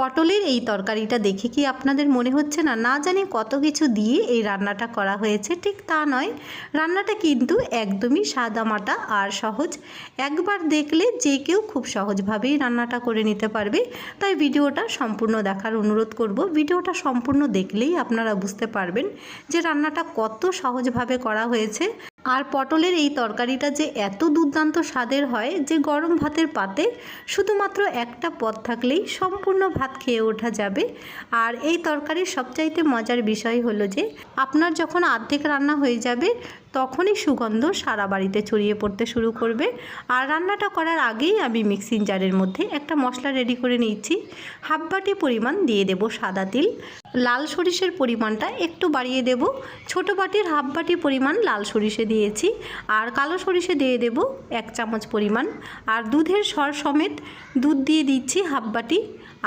পটলের এই তরকারিটা দেখে কি আপনাদের মনে হচ্ছে না? না জানি কত কিছু দিয়ে এই রান্নাটা করা হয়েছে, ঠিক তা নয়। রান্নাটা কিন্তু একদমই সাদামাটা আর সহজ। একবার দেখলে যে কেউ খুব সহজভাবেই রান্নাটা করে নিতে পারবে। তাই ভিডিওটা সম্পূর্ণ দেখার অনুরোধ করব। ভিডিওটা সম্পূর্ণ দেখলেই আপনারা বুঝতে পারবেন যে রান্নাটা কত সহজভাবে করা হয়েছে। আর পটলের এই তরকারিটা যে এত দুর্দান্ত স্বাদের হয় যে গরম ভাতের পাতে শুধুমাত্র একটা পদ থাকলেই সম্পূর্ণ ভাত খেয়ে ওঠা যাবে। আর এই তরকারির সবচাইতে মজার বিষয় হলো যে আপনার যখন অর্ধেক রান্না হয়ে যাবে, তখনই সুগন্ধ সারা বাড়িতে ছড়িয়ে পড়তে শুরু করবে। আর রান্নাটা করার আগেই আমি মিক্সিং জারের মধ্যে একটা মশলা রেডি করে নিচ্ছি হাফ বাটি পরিমাণ দিয়ে দেব সাদা তিল। লাল সরিষের পরিমাণটা একটু বাড়িয়ে দেব। ছোট বাটির হাফ বাটি পরিমাণ লাল সরিষে দিয়েছি। আর কালো সরিষে দিয়ে দেব এক চামচ পরিমাণ। আর দুধের সর সমেত দুধ দিয়ে দিচ্ছি হাফ বাটি।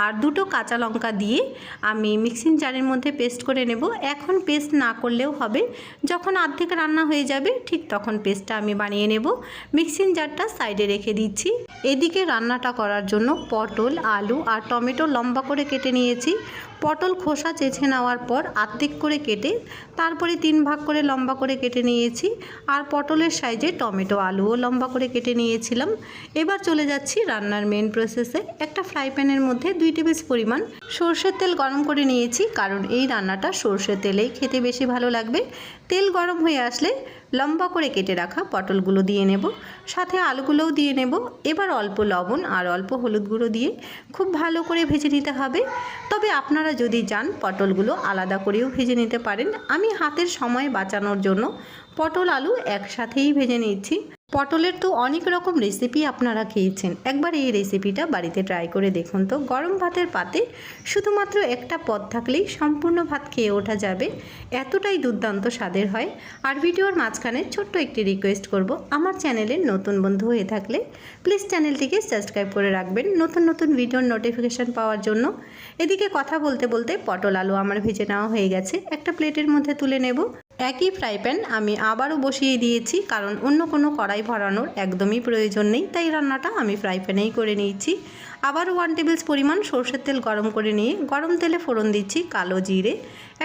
আর দুটো কাঁচা লঙ্কা দিয়ে আমি মিক্সিং জারের মধ্যে পেস্ট করে নেব। এখন পেস্ট না করলেও হবে। যখন অর্ধেক রান্না হয়ে যাবে, ঠিক তখন পেস্টটা আমি বানিয়ে নেব। মিক্সিং জারটা সাইডে রেখে দিচ্ছি। এদিকে রান্নাটা করার জন্য পটল, আলু আর টমেটো লম্বা করে কেটে নিয়েছি। পটল খোসা চেঁচে নেওয়ার পর আর্ধেক করে কেটে তারপরে তিন ভাগ করে লম্বা করে কেটে নিয়েছি। আর পটলের সাইজে টমেটো, আলুও লম্বা করে কেটে নিয়েছিলাম। এবার চলে যাচ্ছি রান্নার মেন প্রসেসে একটা ফ্রাই প্যানের মধ্যে দুই টেবিল পরিমাণ সর্ষের তেল গরম করে নিয়েছি, কারণ এই রান্নাটা সর্ষের তেলেই খেতে বেশি ভালো লাগবে। তেল গরম হয়ে আসলে লম্বা করে কেটে রাখা পটলগুলো দিয়ে নেব, সাথে আলুগুলোও দিয়ে নেব। এবার অল্প লবণ আর অল্প হলুদ গুঁড়ো দিয়ে খুব ভালো করে ভেজে নিতে হবে। তবে আপনারা যদি যান পটলগুলো আলাদা করেও ভেজে নিতে পারেন। আমি হাতের সময় বাঁচানোর জন্য পটল আলু একসাথেই ভেজে নিচ্ছি। পটলের তো অনেক রকম রেসিপি আপনারা খেয়েছেন। একবার এই রেসিপিটা বাড়িতে ট্রাই করে দেখুন তো। গরম ভাতের পাতে শুধুমাত্র একটা পদ থাকলেই সম্পূর্ণ ভাত খেয়ে ওঠা যাবে। এতটাই দুর্দান্ত স্বাদের হয়। আর ভিডিওর মাঝখানে ছোট্ট একটি রিকোয়েস্ট করব। আমার চ্যানেলের নতুন বন্ধু হয়ে থাকলে প্লিজ চ্যানেলটিকে সাবস্ক্রাইব করে রাখবেন নতুন নতুন ভিডিওর নোটিফিকেশান পাওয়ার জন্য। এদিকে কথা বলতে বলতে পটল আলু আমার ভেজে নেওয়া হয়ে গেছে। একটা প্লেটের মধ্যে তুলে নেব। একই ফ্রাই প্যান আমি আবারও বসিয়ে দিয়েছি, কারণ অন্য কোনো কড়াই ভরানোর একদমই প্রয়োজন নেই, তাই রান্নাটা আমি ফ্রাই প্যানেই করে নিয়েছি। আবার ওয়ান টেবিল পরিমাণ সর্ষের তেল গরম করে নিয়ে গরম তেলে ফোড়ন দিচ্ছি কালো জিরে,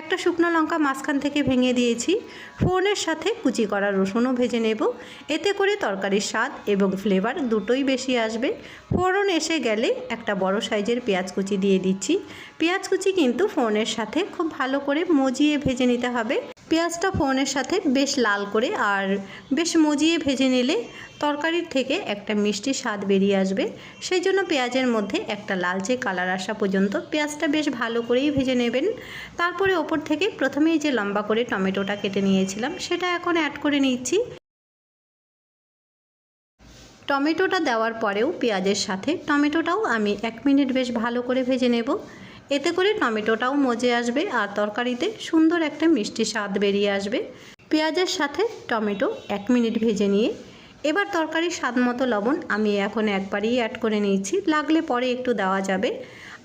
একটা শুকনো লঙ্কা মাঝখান থেকে ভেঙে দিয়েছি, ফোড়নের সাথে কুচি করা রসুনও ভেজে নেব, এতে করে তরকারির স্বাদ এবং ফ্লেভার দুটোই বেশি আসবে। ফোড়ন এসে গেলে একটা বড় সাইজের পেঁয়াজ কুচি দিয়ে দিচ্ছি, পেঁয়াজ কুচি কিন্তু ফোড়নের সাথে খুব ভালো করে মজিয়ে ভেজে নিতে হবে। পেঁয়াজটা ফোড়নের সাথে বেশ লাল করে আর বেশ মজিয়ে ভেজে নিলে তরকারির থেকে একটা মিষ্টি স্বাদ বেরিয়ে আসবে। সেই জন্য পেঁয়াজের মধ্যে একটা লালচে কালার আসা পর্যন্ত পেঁয়াজটা বেশ ভালো করেই ভেজে নেবেন। তারপরে ওপর থেকে প্রথমেই যে লম্বা করে টমেটোটা কেটে নিয়েছিলাম, সেটা এখন অ্যাড করে নিচ্ছি। টমেটোটা দেওয়ার পরেও পেঁয়াজের সাথে টমেটোটাও আমি এক মিনিট বেশ ভালো করে ভেজে নেব। এতে করে টমেটোটাও মজে আসবে আর তরকারিতে সুন্দর একটা মিষ্টি স্বাদ বেরিয়ে আসবে। পেঁয়াজের সাথে টমেটো এক মিনিট ভেজে নিয়ে এবার তরকারির স্বাদ মতো লবণ আমি এখন একবারই অ্যাড করে নিয়েছি। লাগলে পরে একটু দেওয়া যাবে।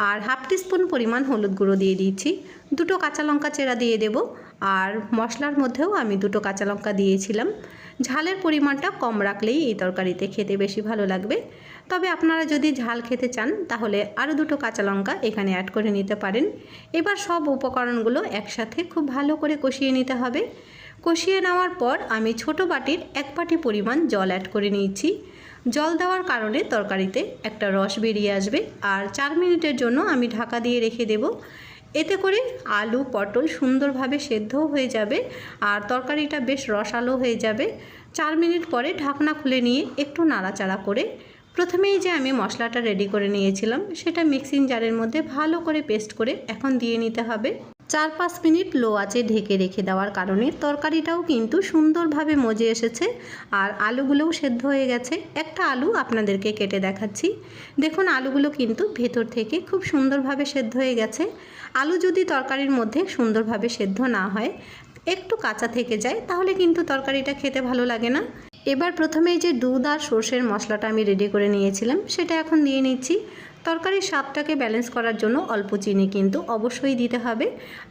আর হাফ টিস্পুন পরিমাণ হলুদ গুঁড়ো দিয়ে দিয়েছি। দুটো কাঁচা লঙ্কা চেরা দিয়ে দেব। আর মশলার মধ্যেও আমি দুটো কাঁচা লঙ্কা দিয়েছিলাম। ঝালের পরিমাণটা কম রাখলেই এই তরকারিতে খেতে বেশি ভালো লাগবে। তবে আপনারা যদি ঝাল খেতে চান, তাহলে আরও দুটো কাঁচা লঙ্কা এখানে অ্যাড করে নিতে পারেন। এবার সব উপকরণগুলো একসাথে খুব ভালো করে কষিয়ে নিতে হবে। কষিয়ে নেওয়ার পর আমি ছোট বাটির এক বাটি পরিমাণ জল অ্যাড করে নিয়েছি। জল দেওয়ার কারণে তরকারিতে একটা রস বেরিয়ে আসবে। আর চার মিনিটের জন্য আমি ঢাকা দিয়ে রেখে দেব। এতে করে আলু, পটল সুন্দরভাবে সেদ্ধও হয়ে যাবে আর তরকারিটা বেশ রসালো হয়ে যাবে। চার মিনিট পরে ঢাকনা খুলে নিয়ে একটু নাড়াচাড়া করে প্রথমেই যে আমি মশলাটা রেডি করে নিয়েছিলাম, সেটা মিক্সিং জারের মধ্যে ভালো করে পেস্ট করে এখন দিয়ে নিতে হবে। চার পাঁচ মিনিট লো আঁচে ঢেকে রেখে দেওয়ার কারণে তরকারিটাও কিন্তু সুন্দরভাবে মজে এসেছে। আর আলুগুলোও সেদ্ধ হয়ে গেছে। একটা আলু আপনাদেরকে কেটে দেখাচ্ছি। দেখুন, আলুগুলো কিন্তু ভেতর থেকে খুব সুন্দরভাবে সেদ্ধ হয়ে গেছে। আলু যদি তরকারির মধ্যে সুন্দরভাবে সেদ্ধ না হয়, একটু কাঁচা থেকে যায়, তাহলে কিন্তু তরকারিটা খেতে ভালো লাগে না। এবার প্রথমেই যে দুধ আর সর্ষের মশলাটা আমি রেডি করে নিয়েছিলাম, সেটা এখন দিয়ে নিচ্ছি। তরকারির স্বাদটাকে ব্যালেন্স করার জন্য অল্প চিনি কিন্তু অবশ্যই দিতে হবে।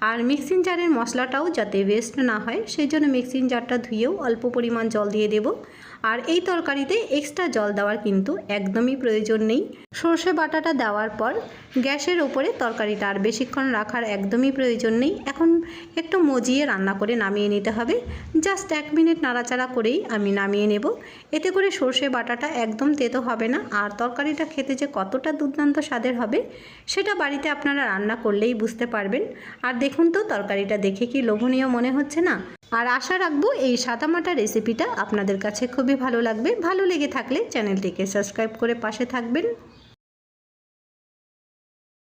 আর মিক্সিং জারের মশলাটাও যাতে ওয়েস্ট না হয়, সেই জন্য মিক্সিং জারটা ধুয়েও অল্প পরিমাণ জল দিয়ে দেব। আর এই তরকারিতে এক্সট্রা জল দেওয়ার কিন্তু একদমই প্রয়োজন নেই। সর্ষে বাটাটা দেওয়ার পর গ্যাসের ওপরে তরকারিটা আর বেশিক্ষণ রাখার একদমই প্রয়োজন নেই। এখন একটু মজিয়ে রান্না করে নামিয়ে নিতে হবে। জাস্ট এক মিনিট নাড়াচাড়া করেই আমি নামিয়ে নেব। এতে করে সর্ষে বাটাটা একদম তেতো হবে না। আর তরকারিটা খেতে যে কতটা দুর্দান্ত স্বাদের হবে, সেটা বাড়িতে আপনারা রান্না করলেই বুঝতে পারবেন। আর দেখুন তো তরকারিটা দেখে কি লোভনীয় মনে হচ্ছে না? আর আশা রাখব এই সাদামাটা রেসিপিটা আপনাদের কাছে খুবই ভালো লাগবে। ভালো লেগে থাকলে চ্যানেলটিকে সাবস্ক্রাইব করে পাশে থাকবেন।